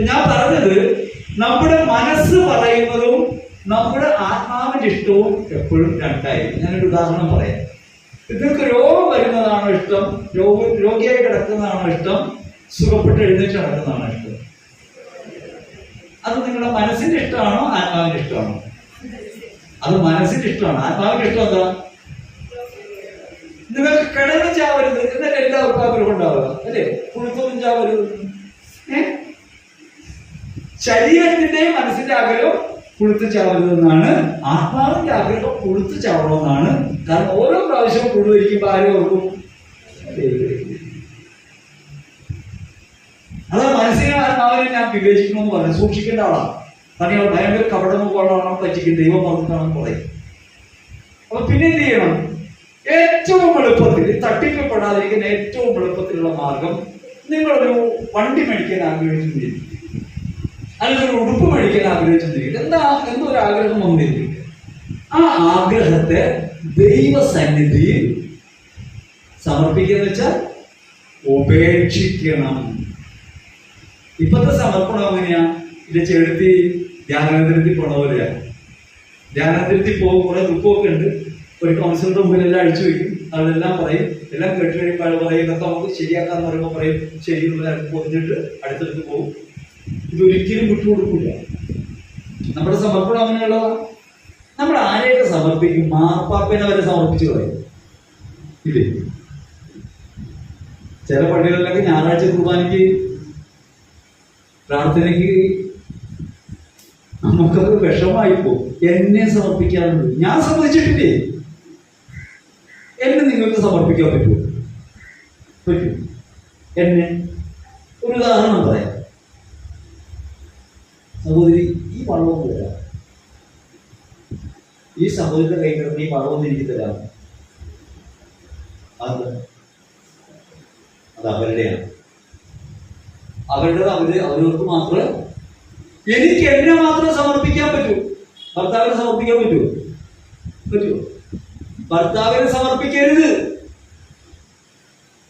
ഞാൻ പറഞ്ഞത് നമ്മുടെ മനസ്സ് പറയുന്നതും നമ്മുടെ ആത്മാവിന്റെ ഇഷ്ടവും എപ്പോഴും രണ്ടായിരിക്കും. ഞാനൊരു ഉദാഹരണം പറയാം. നിങ്ങൾക്ക് രോഗം വരുന്നതാണോ ഇഷ്ടം? രോഗ രോഗിയായി കിടക്കുന്നതാണോ ഇഷ്ടം? സുഖപ്പെട്ട് എഴുന്നേറ്റ് നടക്കുന്നതാണോ ഇഷ്ടം? അത് നിങ്ങളുടെ മനസ്സിന്റെ ഇഷ്ടമാണോ ആത്മാവിന്റെ ഇഷ്ടമാണോ? അത് മനസ്സിന്റെ ഇഷ്ടമാണ്. ആത്മാവിന്റെ ഇഷ്ടം എന്താ? നിങ്ങൾക്ക് കിടന്ന് ചാവരുത്. എന്നല്ല എല്ലാവർക്കും ആഗ്രഹം ഉണ്ടാവുക. അല്ലേ? കുളിപ്പൊന്നും ചാവരുത്. ഏ? ശരീരത്തിന്റെയും മനസ്സിന്റെ ആഗ്രഹം കുളിത്ത് ചാവരുതെന്നാണ് ആത്മാവിന്റെ ആഗ്രഹം കുളിത്ത് ചാവണമെന്നാണ് കാരണം ഓരോ പ്രാവശ്യവും കുളിവരിക്കുമ്പോൾ ആരും ഓർക്കും? അതാ മനസ്സിനെ ആത്മാവിനെ ഞാൻ വിവേചിക്കണമെന്ന് പറഞ്ഞു സൂക്ഷിക്കേണ്ട ആളാണ് കാരണം ഭയങ്കര കപടം കൊള്ളണം പറ്റിക്കും. ദൈവം പറഞ്ഞിട്ടാണ് പറയും അപ്പൊ പിന്നെ എന്ത് ചെയ്യണം? ഏറ്റവും എളുപ്പത്തിൽ തട്ടിക്കപ്പെടാതിരിക്കുന്ന ഏറ്റവും എളുപ്പത്തിലുള്ള മാർഗം നിങ്ങളൊരു വണ്ടി മേടിക്കാൻ ആഗ്രഹിച്ചിരിക്കും അല്ലെങ്കിൽ ഒരു ഉടുപ്പ് മേടിക്കാൻ ആഗ്രഹിച്ചിരിക്കും എന്താ? എന്തൊരു ആഗ്രഹം വന്നിരിക്കും? ആ ആഗ്രഹത്തെ ദൈവസന്നിധിയിൽ സമർപ്പിക്കുക എന്ന് വെച്ചാൽ ഉപേക്ഷിക്കണം. ഇപ്പത്തെ സമർപ്പണം എങ്ങനെയാ? ഇത് ചെടുത്തി ധ്യാനത്തിരുത്തി പോണ പോലെയാ ധ്യാനാന്തരത്തിൽ പോകും. കുറെ ദുഃഖമൊക്കെ ഉണ്ട്. ഒരു കൗൺസിലറുടെ മുമ്പിൽ എല്ലാം അഴിച്ചു വയ്ക്കും. അതെല്ലാം പറയും. എല്ലാം കേട്ട് കഴിയുമ്പോൾ പറയും. ഇതൊക്കെ നമുക്ക് ശരിയാക്കാന്ന് പറയുമ്പോൾ പറയും. ശരി എന്നുള്ള പൊതിഞ്ഞിട്ട് അടുത്തടുത്ത് പോകും. ഇതൊരിക്കലും വിട്ടുകൊടുക്കില്ല നമ്മുടെ സമർപ്പണം അങ്ങനെയുള്ളതാ. നമ്മൾ ആരെയൊക്കെ സമർപ്പിക്കും മാർപ്പാപ്പനെ വരെ സമർപ്പിച്ചു കളയും. ഇല്ലേ? ചില പള്ളികളിലൊക്കെ ഞായറാഴ്ച കുർബാനയ്ക്ക് പ്രാർത്ഥനയ്ക്ക് നമുക്കത് വിഷമായിപ്പോ എന്നെ സമർപ്പിക്കാറുണ്ട്. ഞാൻ സമ്മതിച്ചിട്ടില്ലേ? എന്നെ നിങ്ങൾക്ക് സമർപ്പിക്കാൻ പറ്റുമോ? പറ്റൂ. എന്നെ? ഒരു ഉദാഹരണം പറയാം. സഹോദരി ഈ പണവും തരാം. ഈ സഹോദരിയുടെ കൈ കിടന്ന് ഈ പണവും എനിക്ക് തരാം അത് അത് അവരുടെയാണ്. അവരുടെ അവർ അവരവർക്ക് മാത്രം എനിക്ക് എന്നെ മാത്രം സമർപ്പിക്കാൻ പറ്റൂ. ഭർത്താവിനെ സമർപ്പിക്കാൻ പറ്റൂ. പറ്റൂ. ഭർത്താവിനെ സമർപ്പിക്കരുത്.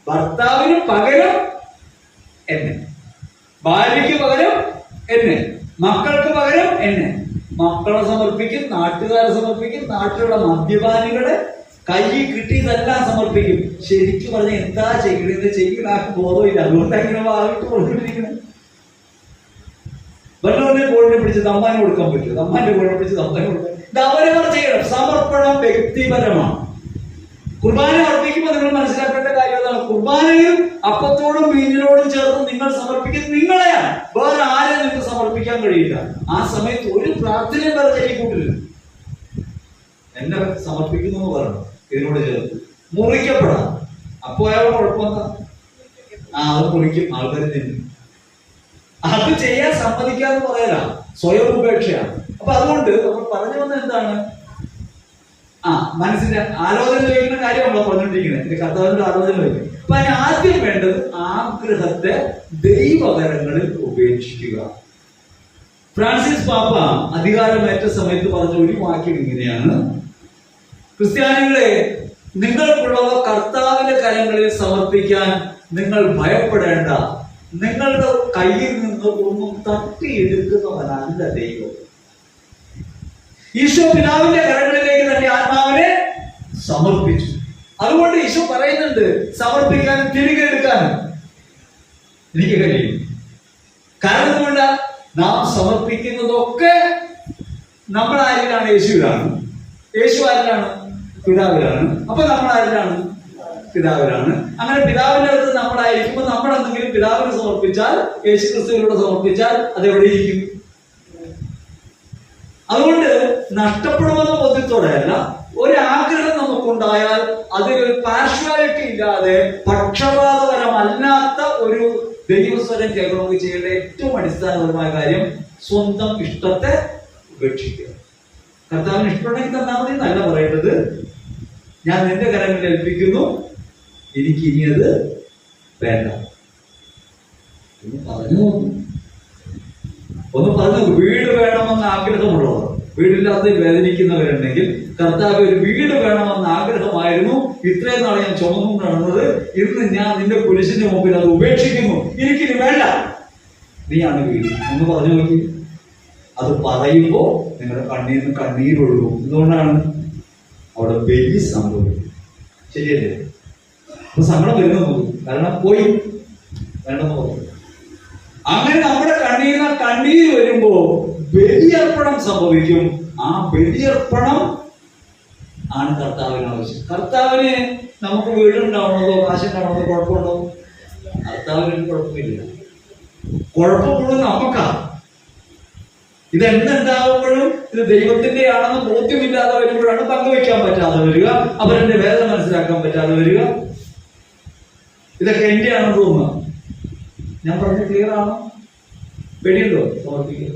ഭർത്താവിന് പകരം എന്നെ. ഭാര്യയ്ക്ക് പകരം എന്നെ. മക്കൾക്ക് പകരം എന്നെ മക്കളെ സമർപ്പിക്കും നാട്ടുകാരെ സമർപ്പിക്കും നാട്ടിലുള്ള മദ്യപാനികളെ കൈ കിട്ടിയതെല്ലാം സമർപ്പിക്കും. ശരിക്കും പറഞ്ഞ എന്താ ചെയ്യണെന്ന് ചെയ്യണ? ആർക്ക് ബോധമില്ല അതുകൊണ്ട് അങ്ങനെ വാങ്ങിട്ട് കൊടുത്തിരിക്കുന്നത് വല്ലവരുടെ കോഴിനെ പിടിച്ച് തമ്മാനെ കൊടുക്കാൻ പറ്റും തമ്മാന്റെ കോഴിനെ പിടിച്ച് തമ്മാനെ കൊടുക്കാൻ ഇത് അവരവർ ചെയ്യണം. സമർപ്പണം വ്യക്തിപരമാണ്. കുർബാന അർപ്പിക്കുമ്പോൾ നിങ്ങൾ മനസ്സിലാക്കേണ്ട കാര്യം അതാണ്. കുർബാനയും അപ്പത്തോടും മീനിനോടും ചേർന്ന് നിങ്ങൾ സമർപ്പിക്കുന്നത് നിങ്ങളെയാണ്. വേറെ ആരെയും നിങ്ങൾക്ക് സമർപ്പിക്കാൻ കഴിയില്ല. ആ സമയത്ത് ഒരു പ്രാർത്ഥനയും വേറെ ചെയ്യിക്കൂട്ടില്ല എന്നെ സമർപ്പിക്കുന്നു എന്ന് പറയണം. ഇതിനോട് ചേർത്ത്. മുറിക്കപ്പെടാം. അപ്പോ അയാൾ കുഴപ്പമെന്താ? ആ അത് മുറിക്കും. ആൾക്കാർ തിന്നും. അത് ചെയ്യാൻ സമ്മതിക്കാന്ന് പറയല സ്വയം ഉപേക്ഷയാണ്. അപ്പൊ അതുകൊണ്ട് നമ്മൾ പറഞ്ഞു വന്നത് എന്താണ്? ആ മനസ്സിന്റെ ആലോചന ചോദിക്കുന്ന നമ്മൾ പറഞ്ഞുകൊണ്ടിരിക്കുന്നത് എന്റെ കർത്താവിന്റെ ആലോചന ചോദിക്കും അപ്പൊ അതിന് ആദ്യം വേണ്ടത് ആഗ്രഹത്തെ ദൈവകരങ്ങളിൽ ഉപേക്ഷിക്കുക. ഫ്രാൻസിസ് പാപ്പ അധികാരമേറ്റ സമയത്ത് പറഞ്ഞ ഒരു വാക്യം ഇങ്ങനെയാണ്. ക്രിസ്ത്യാനികളെ നിങ്ങൾക്കുള്ളവ കർത്താവിന്റെ കരങ്ങളിൽ സമർപ്പിക്കാൻ നിങ്ങൾ ഭയപ്പെടേണ്ട. നിങ്ങളുടെ കയ്യിൽ നിന്ന് ഒന്നും തട്ടിയെടുക്കുന്നവനല്ല ദൈവം. ഈശോ പിതാവിന്റെ കരങ്ങളിലേക്ക് തന്റെ ആത്മാവിനെ സമർപ്പിച്ചു. അതുകൊണ്ട് യേശു പറയുന്നുണ്ട് സമർപ്പിക്കാനും തിരികെ എടുക്കാനും എനിക്ക് കഴിയും. കാരണം എന്തുകൊണ്ട്? നാം സമർപ്പിക്കുന്നതൊക്കെ നമ്മൾ ആരിലാണ്? യേശുവിലാണ്. യേശു ആരിലാണ്? പിതാവിലാണ്. അപ്പൊ നമ്മൾ ആരിലാണ്? പിതാവിലാണ്. അങ്ങനെ പിതാവിന്റെ അടുത്ത് നമ്മളായിരിക്കുമ്പോൾ നമ്മൾ എന്തെങ്കിലും പിതാവിന് സമർപ്പിച്ചാൽ യേശു ക്രിസ്തുവിനോട് സമർപ്പിച്ചാൽ അത് എവിടെയിരിക്കും അതുകൊണ്ട് നഷ്ടപ്പെടുമെന്ന ബോധ്യത്തോടെയല്ല ഒരാഗ്രഹം നമുക്കുണ്ടായാൽ അതിൽ പാർഷ്വാലിറ്റി ഇല്ലാതെ പക്ഷപാതപരമല്ലാത്ത ഒരു ദൈവസ്വരം കേൾക്കണമെങ്കിൽ ചെയ്യേണ്ട ഏറ്റവും അടിസ്ഥാനപരമായ കാര്യം സ്വന്തം ഇഷ്ടത്തെ ഉപേക്ഷിക്കുക. കർത്താവിന് ഇഷ്ടമുണ്ടെങ്കിൽ തന്നാൽ മതി പറയേണ്ടത്. ഞാൻ നിന്റെ കരങ്ങളിൽ ഏൽപ്പിക്കുന്നു എനിക്ക് ഇനി അത് വേണ്ട. ഒന്ന് പറഞ്ഞു. ഒന്ന് പറഞ്ഞു വീട് വേണമെന്ന് ആഗ്രഹമുള്ളവർ വീടില്ലാത്ത വേദനിക്കുന്നവരുണ്ടെങ്കിൽ കർത്താവ് ഒരു വീട് വേണമെന്ന ആഗ്രഹമായിരുന്നു. ഇത്രയും നാളെ ഞാൻ ചുമന്നു നടന്നത്. ഇന്ന് ഞാൻ നിന്റെ പുരുഷന്റെ മുമ്പിൽ അത് ഉപേക്ഷിക്കുന്നു. എനിക്കിനി വേണ്ട. നീയാണ് വീട്. എന്ന് പറഞ്ഞു നോക്കി. അത് പറയുമ്പോൾ നിങ്ങളുടെ കണ്ണീർ കണ്ണീരൊഴുകും. എന്തുകൊണ്ടാണ്? അവിടെ ബലി സംഭവിക്കും ശരിയല്ലേ? അപ്പൊ സങ്കടം വരുന്നു നോക്കും. കാരണം പോയി. വേണ്ടെന്ന് പറഞ്ഞു. അങ്ങനെ നമ്മുടെ കണ്ണീരിന് കണ്ണീര് വരുമ്പോ ബലിയർപ്പണം സംഭവിക്കും. ആ ബലിയർപ്പണം ആണ് കർത്താവിന് ആവശ്യം. കർത്താവിന് നമുക്ക് വീടുണ്ടാവണതോ കാശുണ്ടാവണതോ കുഴപ്പമുണ്ടോ? കർത്താവിന് കുഴപ്പമില്ല. കുഴപ്പമുള്ളത് നമുക്കാ. ഇത് എന്തുണ്ടാകുമ്പോഴും ഇത് ദൈവത്തിന്റെ ആണെന്ന് ബോധ്യമില്ലാതെ വരുമ്പോഴാണ് പങ്കുവെക്കാൻ പറ്റാതെ വരിക. അവരെന്റെ വേദന മനസ്സിലാക്കാൻ പറ്റാതെ വരിക. ഇതൊക്കെ എന്റെ ആണെന്ന് തോന്നുക ഞാൻ പറഞ്ഞ ക്ലിയർ ആണോ? പേടിയുണ്ടോ? സമർപ്പിക്കുക